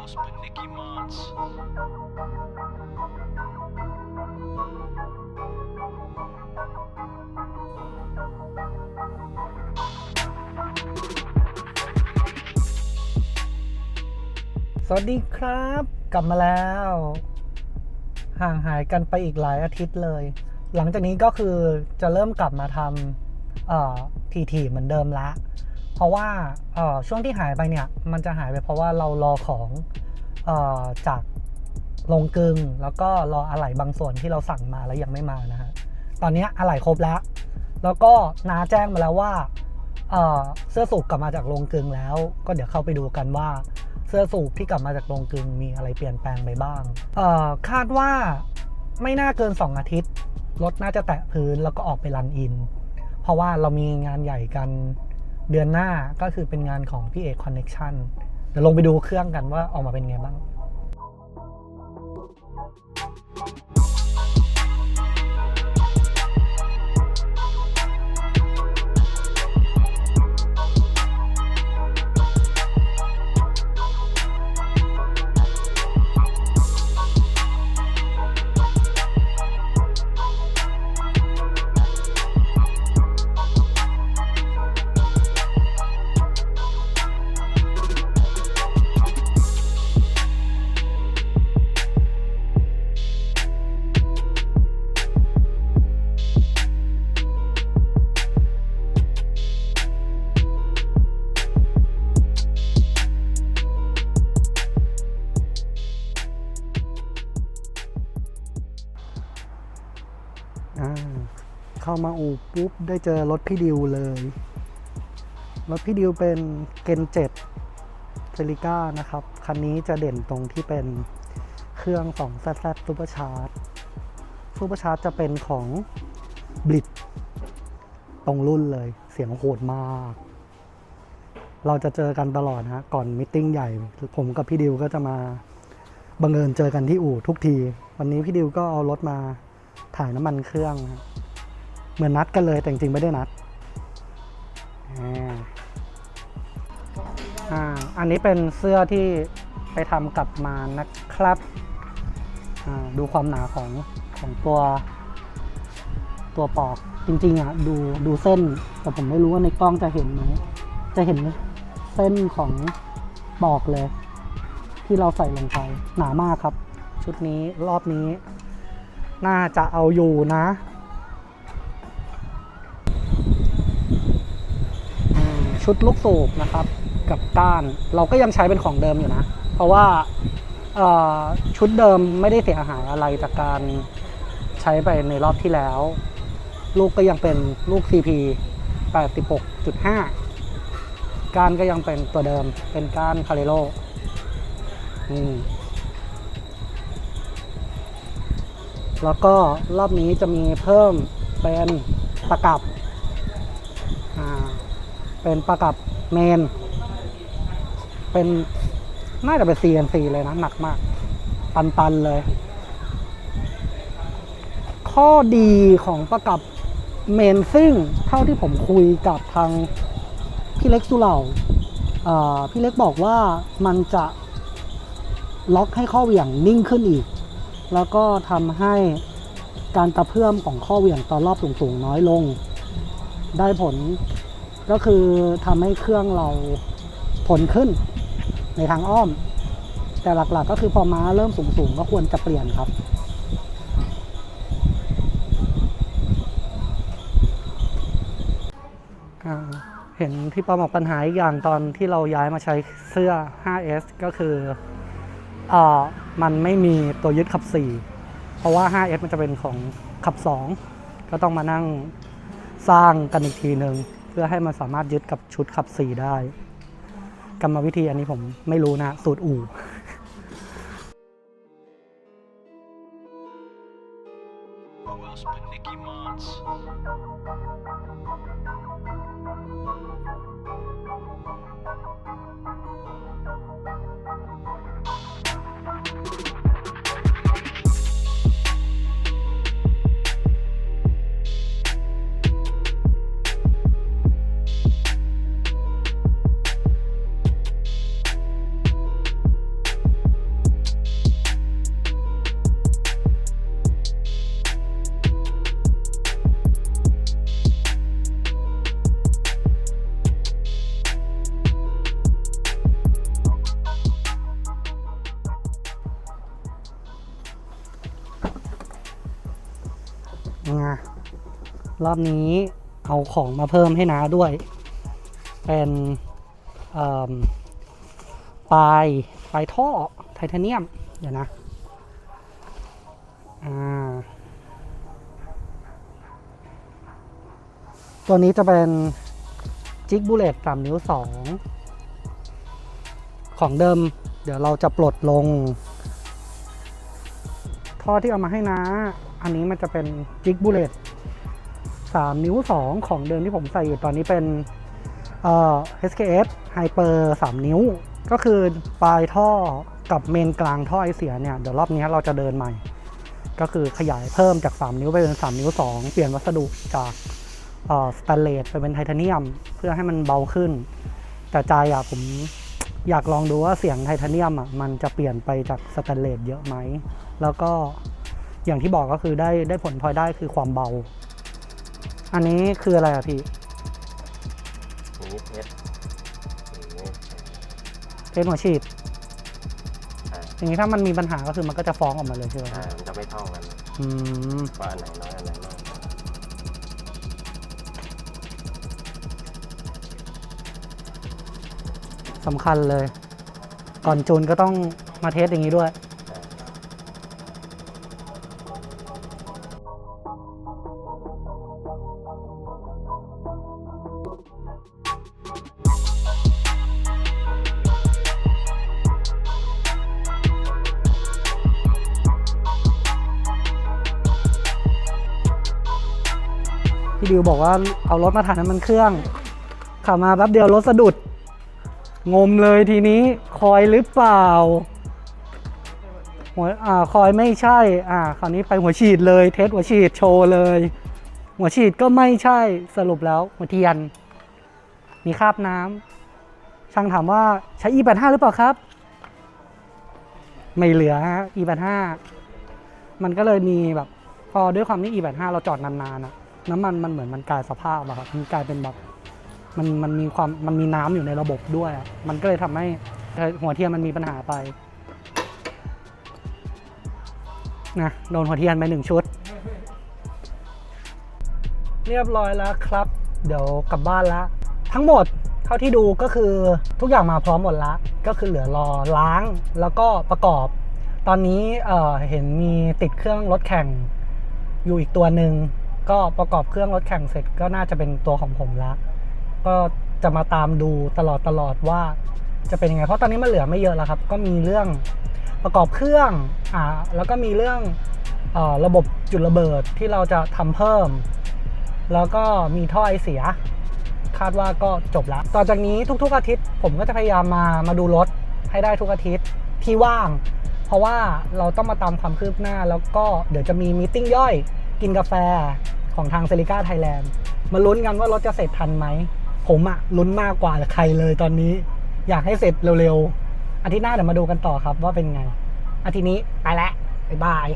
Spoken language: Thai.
else but Nicky Mons? สวัสดีครับ กลับมาแล้ว ห่างหายกันไปอีกหลายอาทิตย์เลย หลังจากนี้ก็คือจะเริ่มกลับมาทำทีทีเหมือนเดิมละ เพราะว่าช่วงที่หายไปเนี่ยมันจะหายไปเพราะว่าเรารอของอจากลงกึงแล้วก็รออะไหล่บางส่วนที่เราสั่งมาแล้วยังไม่มานะฮะตอนนี้อะไหล่ครบแล้ว แล้วก็นาแจ้งมาแล้วว่าเสื้อสูบกลับมาจากโรงกึงแล้ว ก็เดี๋ยวเข้าไปดูกันว่าเสื้อสูบที่กลับมาจากโรงกึงมีอะไรเปลี่ยนแปลงไปบ้างคาดว่าไม่น่าเกิน 2 อาทิตย์รถน่าจะแตะพื้นแล้วก็ออกไปรันอิน เพราะว่าเรามีงานใหญ่กัน เดือนหน้าก็คือเป็นงานของพี่เอกคอนเน็ชันเดี๋ยวลงไปดูเครื่องกันว่าออกมาเป็นไงบ้าง เข้ามาอู่ปุ๊บ ได้เจอรถพี่ดิวเลย รถพี่ดิวเป็นเกนเจ็ดเซลิก้านะครับ คันนี้จะเด่นตรงที่เป็นเครื่อง2 z z Super Charge Super Charge จะเป็นของบลิ t ตรงรุ่นเลย เสียงโหดมาก เราจะเจอกันตลอดนะก่อนมิทติ้งใหญ่ ผมกับพี่ดิวก็จะมาบังเอิญเจอกันที่อู่ทุกที วันนี้พี่ดิวก็เอารถมา ถ่ายน้ำมันเครื่องครับเหมือนนัดกันเลยแต่จริงๆไม่ได้นัดอ่าอันนี้เป็นเสื้อที่ไปทำกลับมานะครับอ่าดูความหนาของของตัวตัวปอกจริงๆอะดูดูเส้น แต่ผมไม่รู้ว่าในกล้องจะเห็นไหมจะเห็นเส้นของปอกเลย ที่เราใส่ลงไปหนามากครับ ชุดนี้รอบนี้ น่าจะเอาอยู่นะชุดลูกสูบนะครับกับก้านเราก็ยังใช้เป็นของเดิมอยู่นะ เพราะว่าชุดเดิมไม่ได้เสียหายอะไรจากการใช้ไปในรอบที่แล้ว ลูกก็ยังเป็นลูก CP 86.5 ก้านก็ยังเป็นตัวเดิมเป็นก้านคาริโลอืม แล้วก็รอบนี้จะมีเพิ่มเป็นประกับเป็นประกับเมน เป็นน่าจะเป็น CNC เลยนะหนักมาก ตัน ๆ เลย ข้อดีของประกับเมนซิ่งเท่าที่ผมคุยกับทางพี่เล็กสุเหร่าอ่าพี่เล็กบอกว่ามันจะล็อกให้ข้อเหวี่ยงนิ่งขึ้นอีก แล้วก็ทำให้การกระเพื่อมของข้อเหวี่ยงตอนรอบสูงๆน้อยลง ได้ผลก็คือทำให้เครื่องเราผลขึ้นในทางอ้อม แต่หลักๆก็คือพอม้าเริ่มสูงๆก็ควรจะเปลี่ยนครับเห็นที่ปอบอกปัญหาอีกอย่างตอนที่เราย้ายมาใช้เสื้อ 5S ก็คือ ออมันไม่มีตัวยึดขับ 4 เพราะว่า 5S มันจะเป็นของขับ 2 ก็ต้องมานั่งสร้างกันอีกทีหนึ่งเพื่อให้มันสามารถยึดกับชุดขับ 4 ได้ กรรมวิธีอันนี้ผมไม่รู้นะ สูตรอู่ รอบนี้เอาของมาเพิ่มให้น้าด้วย เป็นปลายปลายท่อไทเทเนียม เดี๋ยวนะตัวนี้จะเป็นจิกบูเลตสามนิ้วสองของเดิม เดี๋ยวเราจะปลดลง ท่อที่เอามาให้นะ อันนี้มันจะเป็นจิกบูเลต สามนิ้วสองของเดิมที่ผมใส่อยู่ตอนนี้เป็นเอ่อ SKS Hyper 3 นิ้ว ก็คือปลายท่อกับเมนกลางท่อไอเสียเนี่ย เดี๋ยวรอบนี้เราจะเดินใหม่ ก็คือขยายเพิ่มจาก 3 นิ้วไปเป็น 3 นิ้ว 2 เปลี่ยนวัสดุจากสแตนเลสไปเป็นไทเทเนียม เพื่อให้มันเบาขึ้น แต่ใจอะผมอยากลองดูว่าเสียงไทเทเนียมอะมันจะเปลี่ยนไปจากสแตนเลสเยอะไหม แล้วก็อย่างที่บอกก็คือได้ได้ผลพลอยได้คือความเบา อันนี้คืออะไรอะพี่นี้เพชรอย่างนี้เทสหัวฉีดใช่อย่างนี้ถ้ามันมีปัญหาก็คือมันก็จะฟ้องออกมาเลยใช่ไหมใช่มันจะไม่เท่ากันอืมว่าอันไหนน้อยอันไหนมากสำคัญเลย ก่อนจูนก็ต้องมาเทสอย่างนี้ด้วย วิวบอกว่าเอารถมาถ่ายน้ำมันเครื่องขับมาแป๊บเดียวรถสะดุด งมเลยทีนี้คอยหรือเปล่าหัวอ่าคอยไม่ใช่ อ่า คราวนี้ไปหัวฉีดเลย เทสหัวฉีดโชว์เลย หัวฉีดก็ไม่ใช่สรุปแล้ว หัวเทียน มีคราบน้ำช่างถามว่าใช้ E85 หรือเปล่าครับ ไม่เหลือฮะ E85 มันก็เลยมีแบบพอด้วยความที่ E85 เราจอดนานๆอะ น้ำมันมันเหมือนมันกลายสภาพอะครับมันกลายเป็นแบบมันมันมีความมันมีน้ำอยู่ในระบบด้วยอะมันก็เลยทำให้หัวเทียนมันมีปัญหาไปนะโดนหัวเทียนไปหนึ่งชุด เรียบร้อยแล้วครับ เดี๋ยวกลับบ้านละทั้งหมดเท่าที่ดูก็คือทุกอย่างมาพร้อมหมดละก็คือเหลือรอล้างแล้วก็ประกอบ ตอนนี้เเห็นมีติดเครื่องรถแข่งอยู่อีกตัวหนึ่ง ก็ประกอบเครื่องรถแข่งเสร็จก็น่าจะเป็นตัวของผมละ ก็จะมาตามดูตลอดตลอดว่าจะเป็นยังไง เพราะตอนนี้มันเหลือไม่เยอะแล้วครับ ก็มีเรื่องประกอบเครื่องอ่าแล้วก็มีเรื่องอระบบจุดระเบิดที่เราจะทำเพิ่ม แล้วก็มีท่อไอเสีย คาดว่าก็จบแล้วต่อจากนี้ทุกๆอาทิตย์ ผมก็จะพยายามมามาดูรถให้ได้ทุกอาทิตย์ที่ว่าง เพราะว่าเราต้องมาตามความคืบหน้าแล้วก็เดี๋ยวจะมีมีติ้งย่อย กินกาแฟของทางเซริก้าไทยแลนด์มาลุ้นกันว่ารถจะเสร็จทันไหม ผมอะลุ้นมากกว่าใครเลยตอนนี้ อยากให้เสร็จเร็วๆอาทิตย์หน้าเดี๋ยวมาดูกันต่อครับว่าเป็นไงอาทิตย์นี้ไปแล้วบ๊ายบาย